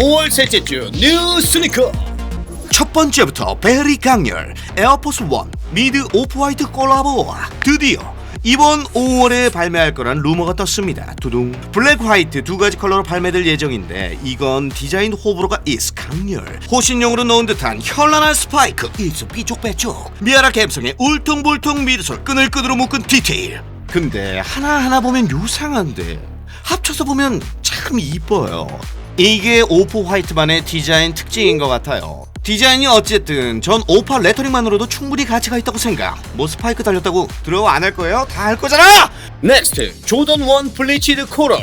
5월 셋째 주 뉴 스니커. 첫 번째부터 베리 강렬 에어포스 원 미드 오프화이트 콜라보 드디어 이번 5월에 발매할 거란 루머가 떴습니다. 두둥. 블랙 화이트 두 가지 컬러로 발매될 예정인데 이건 디자인 호불호가 is 강렬. 호신용으로 넣은 듯한 현란한 스파이크 is 삐쪽빼쪽 미아라 감성의 울퉁불퉁 미드솔 끈을 끈으로 묶은 디테일. 근데 하나하나 보면 요상한데 합쳐서 보면 참 이뻐요. 이게 오프 화이트만의 디자인 특징인 것 같아요. 디자인이 어쨌든 전 오파 레터링만으로도 충분히 가치가 있다고 생각. 뭐 스파이크 달렸다고 들어 안할 거예요? 다 할 거잖아. 넥스트 조던 1 블리치드 코럴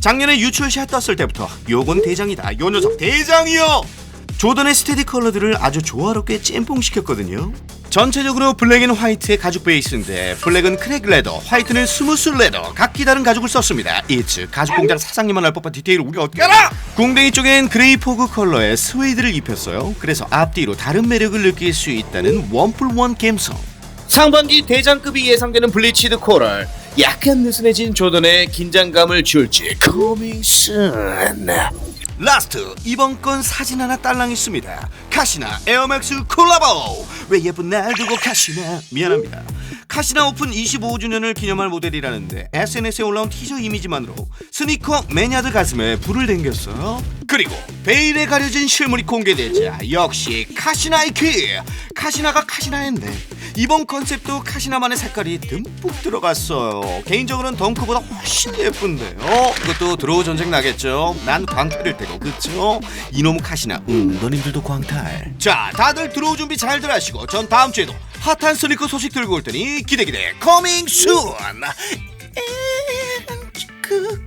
작년에 유출샷 떴을 때부터 요건 대장이다. 요 녀석 대장이요. 조던의 스테디 컬러들을 아주 조화롭게 짬뽕시켰거든요. 전체적으로 블랙 앤 화이트의 가죽 베이스인데 블랙은 크랙 레더, 화이트는 스무스 레더 각기 다른 가죽을 썼습니다. 이츠 가죽 공장 사장님만 알 법한 디테일을 우리가 어떻게 알아? 궁뎅이 쪽엔 그레이 포그 컬러의 스웨이드를 입혔어요. 그래서 앞뒤로 다른 매력을 느낄 수 있다는 원풀원 감성. 상반기 대장급이 예상되는 블리치드 코럴 약간 느슨해진 조던의 긴장감을 줄지 coming soon 라스트 이번 건 사진 하나 딸랑 있습니다. 카시나 에어맥스 콜라보! 왜 예쁜 날 두고 카시나? 미안합니다. 카시나 오픈 25주년을 기념할 모델이라는데 SNS에 올라온 티저 이미지만으로 스니커 매니아들 가슴에 불을 댕겼어요 그리고 베일에 가려진 실물이 공개되자 역시 카시나 이키 카시나가 카시나였네 이번 컨셉도 카시나만의 색깔이 듬뿍 들어갔어요. 개인적으로는 덩크보다 훨씬 예쁜데요. 그것도 드로우 전쟁 나겠죠? 난 광탈일 테고 그쵸? 이놈 카시나 음 너님들도 광탈. 자 다들 드로우 준비 잘들 하시고 전 다음 주에도 핫한 스니커 소식 들고 올 테니 기대 기대. 커밍 순 그